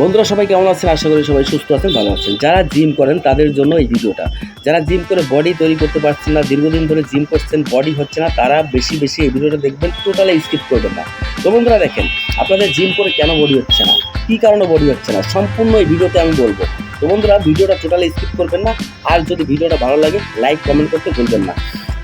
বন্ধুরা, সবাই কেমন আছেন? আশা করি সবাই সুস্থ আছেন, ভালো আছেন। যারা জিম করেন, তাদের জন্য এই ভিডিওটা। যারা জিম করে বডি তৈরি করতে পারছেন না, দীর্ঘদিন ধরে জিম করছেন বডি হচ্ছে না, তারা বেশি বেশি এই ভিডিওটা দেখবেন টোটালি স্কিপ করবেন না। তো বন্ধুরা, দেখেন, আপনাদের জিম করে কেন বডি হচ্ছে না? কী কারণে বডি হচ্ছে না? সম্পূর্ণ এই ভিডিওতে আমি বলব। তো বন্ধুরা, ভিডিওটা টোটালি স্কিপ করবেন না, আর যদি ভিডিওটা ভালো লাগে লাইক কমেন্ট করতে ভুলবেন না।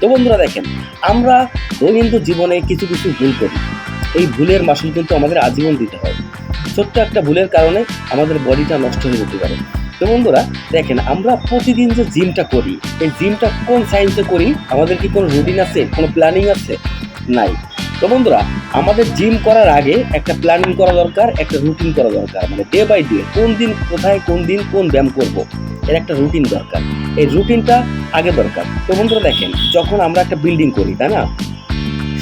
তো বন্ধুরা, দেখেন, আমরা দৈনন্দিন জীবনে কিছু কিছু ভুল করি। এই ভুলের মাসুল কিন্তু আমাদের আজীবন দিতে হয়। ছোট্ট একটা ভুলের কারণে আমাদের বডিটা নষ্ট হয়ে যেতে পারে। তো বন্ধুরা, দেখেন, আমরা প্রতিদিন যে জিমটা করি, এই জিমটা কোন সায়েন্সে করি, আমাদের কি কোনো রুটিন আছে, কোনো প্ল্যানিং আছে? নাই। তো বন্ধুরা, আমাদের জিম করার আগে একটা প্ল্যানিং করা দরকার, একটা রুটিন করা দরকার। মানে ডে বাই ডে কোন দিন কোথায়, কোন দিন কোন ব্যায়াম করব, এর একটা রুটিন দরকার। এই রুটিনটা আগে দরকার। তো বন্ধুরা, দেখেন, যখন আমরা একটা বিল্ডিং করি, তাই না?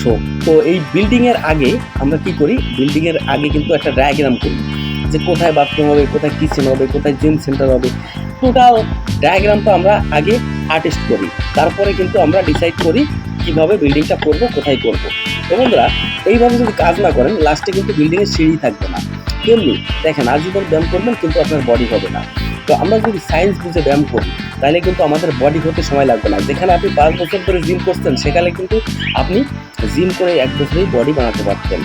সো তো এই বিল্ডিং এর আগে আমরা কি করি? বিল্ডিং এর আগে কিন্তু একটা ডায়াগ্রাম করি যে কোথায় বাথরুম হবে, কোথায় কিচেন হবে, কোথায় জিম সেন্টার হবে। টোটাল ডায়াগ্রামটা আমরা আগে আর্টিস্ট করি। তারপরে কিন্তু আমরা ডিসাইড করি কীভাবে বিল্ডিংটা করব, কোথায় করব। তো বন্ধুরা, এইভাবে যদি কাজ না করেন লাস্টে কিন্তু বিল্ডিংয়ের সিঁড়ি থাকবে না। তেমনি দেখেন, আজীবন ব্যায়াম করবেন কিন্তু আপনার বডি হবে না। তো আমরা যদি সায়েন্স বুঝে ব্যায়াম করি, তাহলে কিন্তু আমাদের বডি হতে সময় লাগবে না। যেখানে আপনি পাঁচ বছর ধরে জিম করছেন, সেখানে কিন্তু আপনি জিম করে এক বছরেই বডি বানাতে পারতেন।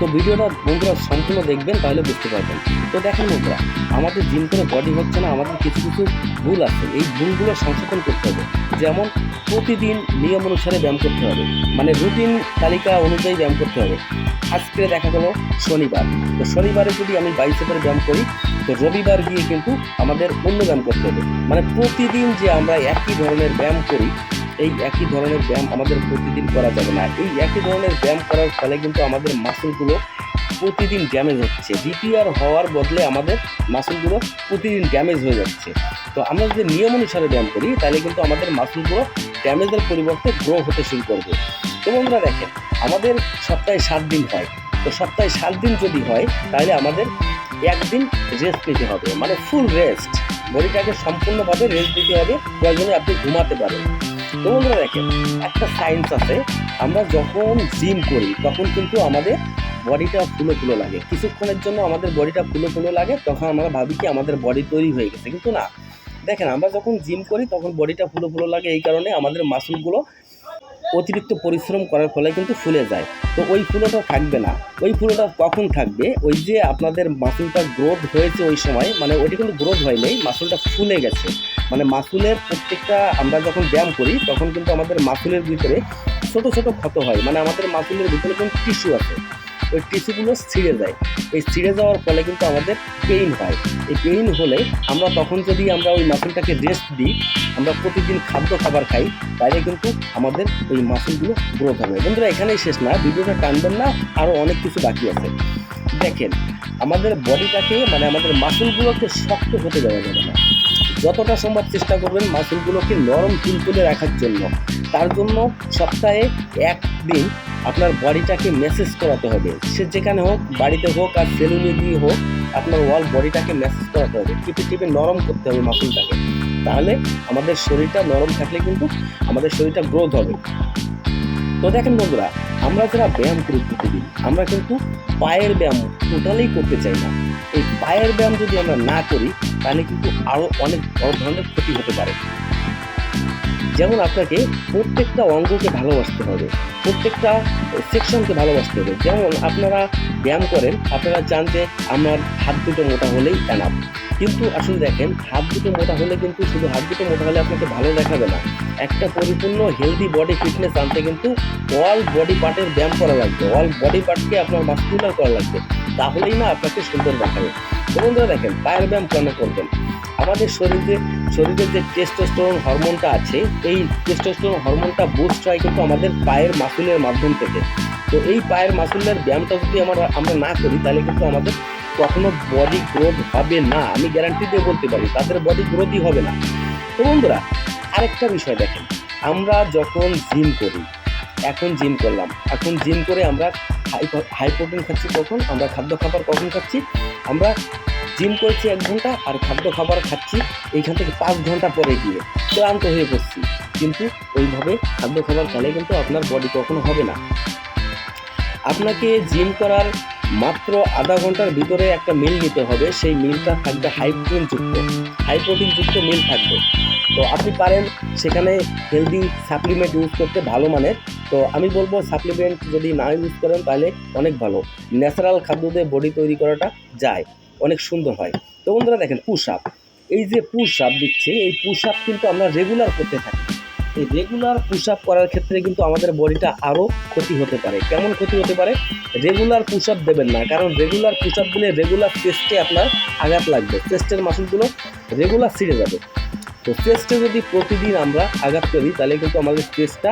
তো ভিডিওটা বন্ধুরা সম্পূর্ণ দেখবেন, তাহলে বুঝতে পারবেন। তো দেখেন বন্ধুরা, আমাদের জিম করে বডি হচ্ছে না, আমাদের কিছু কিছু ভুল আছে। এই ভুলগুলো সংশোধন করতে হবে। যেমন প্রতিদিন নিয়ম অনুসারে ব্যায়াম করতে হবে। মানে রুটিন তালিকা অনুযায়ী ব্যায়াম করতে হবে। আজকে দেখা গেল শনিবার। তো শনিবারে যদি আমি বাইসেপের ব্যায়াম করি তো রবিবার গিয়ে কিন্তু আমাদের অন্য ব্যায়াম করতে হবে। মানে প্রতিদিন যে আমরা একই ধরনের ব্যায়াম করি, এই একই ধরনের ব্যায়াম আমাদের প্রতিদিন করা যাবে না। এই একই ধরনের ব্যায়াম করার ফলে কিন্তু আমাদের মাসুলগুলো প্রতিদিন ড্যামেজ হচ্ছে। রিপেয়ার হওয়ার বদলে আমাদের মাসুলগুলো প্রতিদিন ড্যামেজ হয়ে যাচ্ছে। তো আমরা যদি নিয়ম অনুসারে ব্যায়াম করি, তাহলে কিন্তু আমাদের মাসুলগুলো ড্যামেজের পরিবর্তে গ্রো হতে শুরু করবে। তো বন্ধুরা দেখেন, আমাদের সপ্তাহে সাত দিন হয়। তো সপ্তাহে সাত দিন যদি হয়, তাহলে আমাদের একদিন রেস্ট নিতে হবে মানে ফুল রেস্ট বডিটাকে সম্পূর্ণভাবে রেস্ট দিতে হবে, প্রয়োজনে আপনি ঘুমাতে পারেন। তো বন্ধুরা দেখেন, একটা সায়েন্স আছে, আমরা যখন জিম করি, তখন কিন্তু আমাদের বডিটা ফুলো ফুলো লাগে। কিছুক্ষণের জন্য আমাদের বডিটা ফুলো ফুলো লাগে, তখন আমরা ভাবি কি আমাদের বডি তৈরি হয়ে গেছে। কিন্তু না, দেখেন আমরা যখন জিম করি, তখন বডিটা ফুলো ফুলো লাগে এই কারণে আমাদের মাসুলগুলো অতিরিক্ত পরিশ্রম করার ফলে কিন্তু ফুলে যায়। তো ওই ফুলোটা থাকবে না। ওই ফুলোটা কখন থাকবে? ওই যে আপনাদের মাসুলটা গ্রোথ হয়েছে ওই সময় মানে ওইটা কিন্তু গ্রোথ হয় নাই মাসুলটা ফুলে গেছে। মানে মাসুলের প্রত্যেকটা আমরা যখন ব্যায়াম করি, তখন কিন্তু আমাদের মাসুলের ভিতরে ছোট ছোট ক্ষত হয়। মানে আমাদের মাসুলের ভিতরে কোনো টিস্যু আছে। ওই টিস্যুগুলো ছিঁড়ে যায় এই ছিঁড়ে যাওয়ার ফলে কিন্তু আমাদের পেইন হয়। এই পেইন হলে আমরা তখন যদি আমরা ওই মাসুলটাকে রেস্ট দিই, আমরা প্রতিদিন খাদ্য খাবার খাই, তাহলে কিন্তু আমাদের ওই মাসুলগুলো গ্রোথ হবে। বন্ধুরা, এখানেই শেষ না, ভিডিওটা টানবেন না আরও অনেক কিছু বাকি আছে। দেখেন, আমাদের বডিটাকে মানে আমাদের মাসুলগুলোকে শক্ত হতে দেওয়া যাবে না। যতটা সম্ভব চেষ্টা করবেন মাসুলগুলোকে নরম তুলতুলে রাখার জন্য। তার জন্য সপ্তাহে একদিন আপনার বডিটাকে মেসেজ করাতে হবে। সে যেখানে হোক, বাড়িতে হোক আর সেলুনে দিয়ে হোক, আপনার ওয়াল বডিটাকে মেসেজ করাতে হবে। টিপে টিপে নরম করতে হবে মাসুলটাকে তাহলে আমাদের শরীরটা নরম থাকলে কিন্তু আমাদের শরীরটা গ্রোথ হবে। তো দেখেন বন্ধুরা, আমরা যারা ব্যায়াম করি প্রতিদিন, আমরা কিন্তু পায়ের ব্যায়াম টোটালি করতে চাই না। এই পায়ের ব্যায়াম যদি আমরা না করি, তাহলে কিন্তু আরও অনেক বড় ধরনের ক্ষতি হতে পারে। যেমন আপনাকে প্রত্যেকটা অঙ্গকে ভালোবাসতে হবে, প্রত্যেকটা সেকশনকে ভালোবাসতে হবে। যেমন আপনারা ব্যায়াম করেন, আপনারা চান যে আমার হাত দুটো মোটা হলেই এনাফ কিন্তু আসলে দেখেন, হাত দুটো মোটা হলে কিন্তু শুধু হাত দুটো মোটা হলে আপনাকে ভালো দেখাবে না। একটা পরিপূর্ণ হেলদি বডি ফিটনেস আনতে কিন্তু অল বডি পার্টের ব্যায়াম করা লাগবে অল বডি পার্টকে আপনার মাস্কুলার করা লাগবে। তাহলেই না আপনাকে সুন্দর দেখাবে। তো বন্ধুরা দেখেন, পায়ের ব্যায়াম কেন করবেন? আমাদের শরীরে শরীরে যে টেস্টোস্টেরন হরমোনটা আছে, এই টেস্টোস্টেরন হরমোনটা বুস্ট হয় কিন্তু আমাদের পায়ের মাসুলের মাধ্যম থেকে। তো এই পায়ের মাসুলের ব্যায়ামটা যদি আমরা আমরা না করি, তাহলে কিন্তু আমাদের কখনো বডি গ্রোথ হবে না। আমি গ্যারান্টি দিয়ে বলতে পারি, তাদের বডি গ্রোথই হবে না। তো বন্ধুরা, আরেকটা বিষয় দেখেন, আমরা যখন জিম করি, এখন জিম করলাম, এখন জিম করে আমরা হাই হাই প্রোটিন খাচ্ছি কখন? আমরা খাদ্য খাবার কখন খাচ্ছি? আমরা জিম করেছি এক ঘণ্টা আর খাদ্য খাবার খাচ্ছি এইখান থেকে পাঁচ ঘণ্টা পরে গিয়ে ক্লান্ত হয়ে পড়ছি। কিন্তু ওইভাবে খাদ্য খাবার খেলে কিন্তু আপনার বডি কখনো হবে না। আপনাকে জিম করার মাত্র আধা ঘণ্টার ভিতরে একটা মিল নিতে হবে। সেই মিলটা থাকবে হাই প্রোটিনযুক্ত হাই প্রোটিনযুক্ত মিল থাকবে। তো আপনি পারেন সেখানে হেলদি সাপ্লিমেন্ট ইউজ করতে ভালো মানের। তো আমি বলব সাপ্লিমেন্ট যদি না ইউজ করেন তাহলে অনেক ভালো। ন্যাচারাল খাদ্য দিয়ে বডি তৈরি করাটা যায়। অনেক সুন্দর হয়। তো বন্ধুরা দেখেন পুশ আপ এই যে পুশ আপ দিচ্ছে, এই পুশ আপ কিন্তু আমরা রেগুলার করতে থাকি। এই রেগুলার পুশ আপ করার ক্ষেত্রে কিন্তু আমাদের বডিটা আরও ক্ষতি হতে পারে। কেমন ক্ষতি হতে পারে? রেগুলার পুশ আপ দেবেন না, কারণ রেগুলার পুশ আপ দিলে রেগুলার চেস্টে আপনার আঘাত লাগবে। চেস্টের মাসুলগুলো রেগুলার ছিঁড়ে যাবে। তো চেস্টে যদি প্রতিদিন আমরা আঘাত করি, তাহলে কিন্তু আমাদের চেস্টটা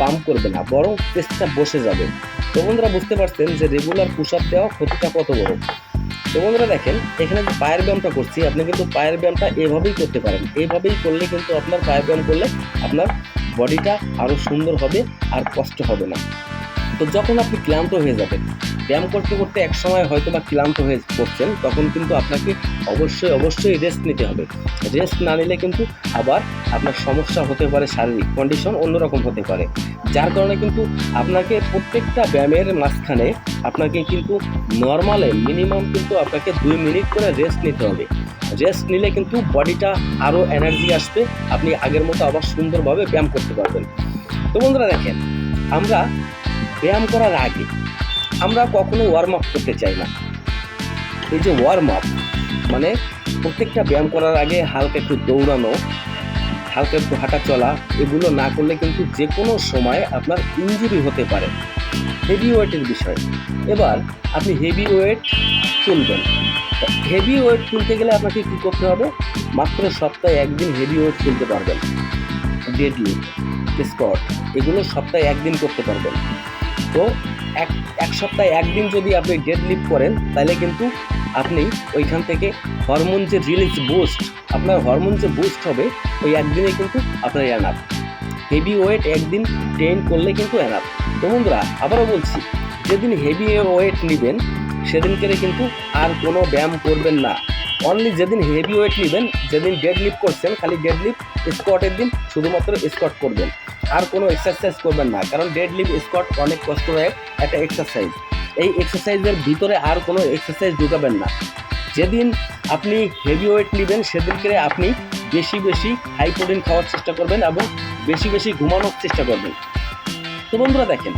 পাম্প করবে না, বরং চেস্টটা বসে যাবে। তো বন্ধুরা বুঝতে পারছেন যে রেগুলার পুশ আপ দেওয়া ক্ষতিটা কত বড়? তো বন্ধুরা দেখেন, এখানে যে পায়ের ব্যায়ামটা করছি, আপনি কিন্তু পায়ের ব্যায়ামটা এভাবেই করতে পারেন। এভাবেই করলে কিন্তু আপনার পায়ের ব্যায়াম করলে আপনার বডিটা আরও সুন্দর হবে আর কষ্ট হবে না। তো যখন আপনি ক্লান্ত হয়ে যাবেন ব্যায়াম করতে করতে এক সময় হয়তো বা ক্লান্ত হয়ে পড়ছেন, তখন কিন্তু আপনাকে অবশ্যই অবশ্যই রেস্ট নিতে হবে। রেস্ট না নিলে কিন্তু আবার আপনার সমস্যা হতে পারে, শারীরিক কন্ডিশন অন্যরকম হতে পারে। যার কারণে কিন্তু আপনাকে প্রত্যেকটা ব্যায়ামের মাঝখানে আপনাকে কিন্তু নর্মালে মিনিমাম কিন্তু আপনাকে দুই মিনিট করে রেস্ট নিতে হবে। রেস্ট নিলে কিন্তু বডিটা আরও এনার্জি আসবে, আপনি আগের মতো আবার সুন্দরভাবে ব্যায়াম করতে পারবেন। তো বন্ধুরা দেখেন, আমরা ব্যায়াম করার আগে আমরা কখনো ওয়ার্ম আপ করতে চাই না। এই যে ওয়ার্ম আপ মানে প্রত্যেকটা ব্যায়াম করার আগে হালকা একটু দৌড়ানো, হালকা একটু হাঁটা চলা, এগুলো না করলে কিন্তু যে কোনো সময় আপনার ইঞ্জুরি হতে পারে। হেভি ওয়েটের বিষয়। এবার আপনি হেভি ওয়েট তুলবেন। হেভি ওয়েট তুলতে গেলে আপনাকে কী করতে হবে? মাত্র সপ্তাহে একদিন হেভি ওয়েট তুলতে পারবেন। ডেডলি স্কট, এগুলো সপ্তাহে একদিন করতে পারবেন। তো এক এক সপ্তাহে একদিন যদি আপনি ডেড লিফট করেন, তাহলে কিন্তু আপনি ওইখান থেকে হরমোন যে রিলিজ বুস্ট আপনার হরমোন যে বুস্ট হবে, ওই একদিনে কিন্তু আপনার এনাফ হেভি ওয়েট একদিন ট্রেন করলে কিন্তু এনাফ তো বন্ধুরা, আবারও বলছি, যেদিন হেভি ওয়েট নেবেন সেদিনকে কিন্তু আর কোনো ব্যায়াম করবেন না। অনলি যেদিন হেভি ওয়েট নেবেন, যেদিন ডেড লিফট করছেন, খালি ডেড লিফট স্কোয়াটের দিন শুধুমাত্র স্কোয়াট করবেন। আর কোনো এক্সারসাইজ করবেন না, কারণ ডেড লিফট স্কোয়াট অনেক কষ্টদায়ক একটা এক্সারসাইজ এই এক্সারসাইজের ভিতরে আর কোনো এক্সারসাইজ ঢুকাবেন না। যেদিন আপনি হেভি ওয়েট নেবেন, সেদিনকে আপনি বেশি বেশি হাই প্রোটিন খাওয়ার চেষ্টা করবেন এবং বেশি বেশি ঘুমানোর চেষ্টা করবেন। তো বন্ধুরা দেখেন,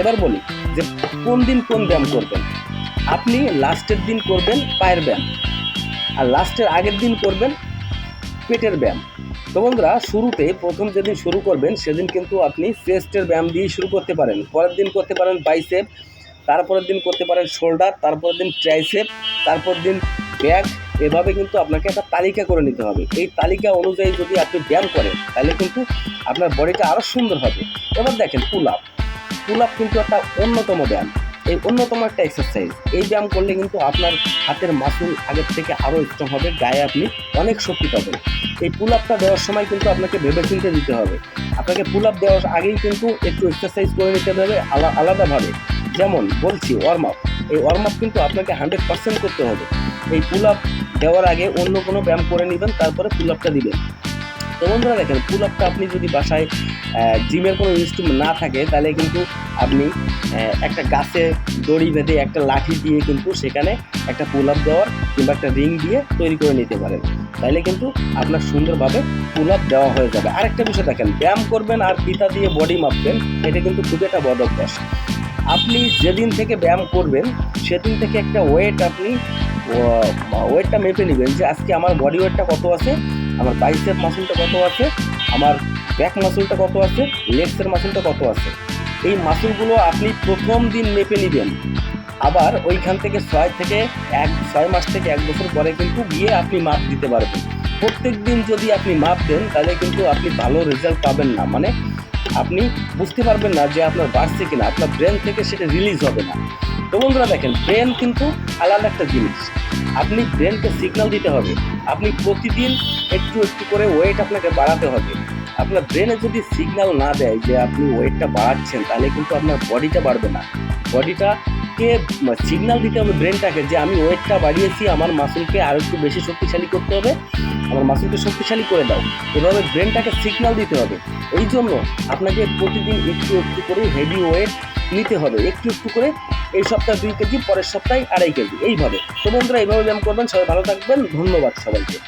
এবার বলি যে কোন দিন কোন ব্যায়াম করবেন? আপনি লাস্টের দিন করবেন পায়ের ব্যায়াম, আর লাস্টের আগের দিন করবেন পেটের ব্যায়াম। তো বন্ধুরা, শুরুতে প্রথম যেদিন শুরু করবেন, সেদিন কিন্তু আপনি চেস্টের ব্যায়াম দিয়ে শুরু করতে পারেন। পরের দিন করতে পারেন বাইসেপ তারপরের দিন করতে পারেন শোল্ডার তারপরের দিন ট্রাইসেপ তারপর দিন ব্যাক এভাবে কিন্তু আপনাকে একটা তালিকা করে নিতে হবে। এই তালিকা অনুযায়ী যদি আপনি ব্যায়াম করেন, তাহলে কিন্তু আপনার বডিটা আরও সুন্দর হবে। এবার দেখেন পুল আপ পুল আপ কিন্তু একটা অন্যতম ব্যায়াম। এই অন্যতম একটা এক্সারসাইজ এই ব্যায়াম করলে কিন্তু আপনার হাতের মাসুল আগের থেকে আরও স্ট্রং হবে, গায়ে আপনি অনেক শক্তি পাবেন। এই পুল আপটা দেওয়ার সময় কিন্তু আপনাকে ভেবে চিন্তে দিতে হবে। আপনাকে পুল আপ দেওয়ার আগেই কিন্তু একটু এক্সারসাইজ করে নিতে হবে আলা- আলাদাভাবে। যেমন বলছি ওয়ার্ম আপ এই ওয়ার্ম আপ কিন্তু আপনাকে হান্ড্রেড পার্সেন্ট করতে হবে। এই পুল আপ দেওয়ার আগে অন্য কোনো ব্যায়াম করে নেবেন, তারপরে পুল আপটা দিবেন। তো বন্ধুরা দেখেন পুল আপটা আপনি যদি বাসায় জিমের কোনো ইনস্ট্রুমেন্ট না থাকে, তাহলে কিন্তু আপনি একটা গাছে দড়ি বেঁধে একটা লাঠি দিয়ে কিন্তু সেখানে একটা পুল আপ দেওয়ার কিংবা একটা রিং দিয়ে তৈরি করে নিতে পারেন। তাইলে কিন্তু আপনার সুন্দরভাবে পুল আপ দেওয়া হয়ে যাবে। আরেকটা বিষয় দেখেন, ব্যায়াম করবেন আর পিতা দিয়ে বডি মাপবেন, এটা কিন্তু খুবই একটা বদ অভ্যাস। আপনি যেদিন থেকে ব্যায়াম করবেন, সেদিন থেকে একটা ওয়েট আপনি ওয়েটটা মেপে নেবেন যে আজকে আমার বডি ওয়েটটা কত আছে আমার বাইসেপ মাসুলটা কত আছে? আমার ব্যাক মাসুলটা কত আছে? লেগসের মাসুলটা কত আছে? এই মাসুলগুলো আপনি প্রথম দিন মেপে নেবেন। আবার ওইখান থেকে ছয় থেকে এক, ছয় মাস থেকে এক বছর পরে কিন্তু গিয়ে আপনি মাপ দিতে পারবেন। প্রত্যেক দিন যদি আপনি মাপ দেন, তাহলে কিন্তু আপনি ভালো রেজাল্ট পাবেন না। মানে আপনি বুঝতে পারবেন না যে আপনার বাড়ছে কিনা, আপনার ব্রেন থেকে সেটা রিলিজ হবে না। তো বন্ধুরা দেখেন ব্রেন কিন্তু আলাদা একটা জিনিস। আপনি ব্রেনকে সিগনাল দিতে হবে। আপনি প্রতিদিন একটু একটু করে ওয়েট আপনাকে বাড়াতে হবে। আপনার ব্রেনে যদি সিগনাল না দেয় যে আপনি ওয়েটটা বাড়াচ্ছেন, তাহলে কিন্তু আপনার বডিটা বাড়বে না। বডিটাকে সিগনাল দিতে হবে ব্রেনটাকে যে আমি ওয়েটটা বাড়িয়েছি, আমার মাসুলকে আরও একটু বেশি শক্তিশালী করতে হবে, আমার মাসুলকে শক্তিশালী করে দাও। এভাবে ব্রেনটাকে সিগনাল দিতে হবে। এই জন্য আপনাকে প্রতিদিন একটু একটু করে হেভি ওয়েট নিতে হবে। একটু একটু করে এই সপ্তাহে দুই কেজি, পরের সপ্তাহে আড়াই কেজি। এইভাবে। তো বন্ধুরা, এইভাবে ব্যায়াম করবেন। সবাই ভালো থাকবেন। ধন্যবাদ সবাইকে।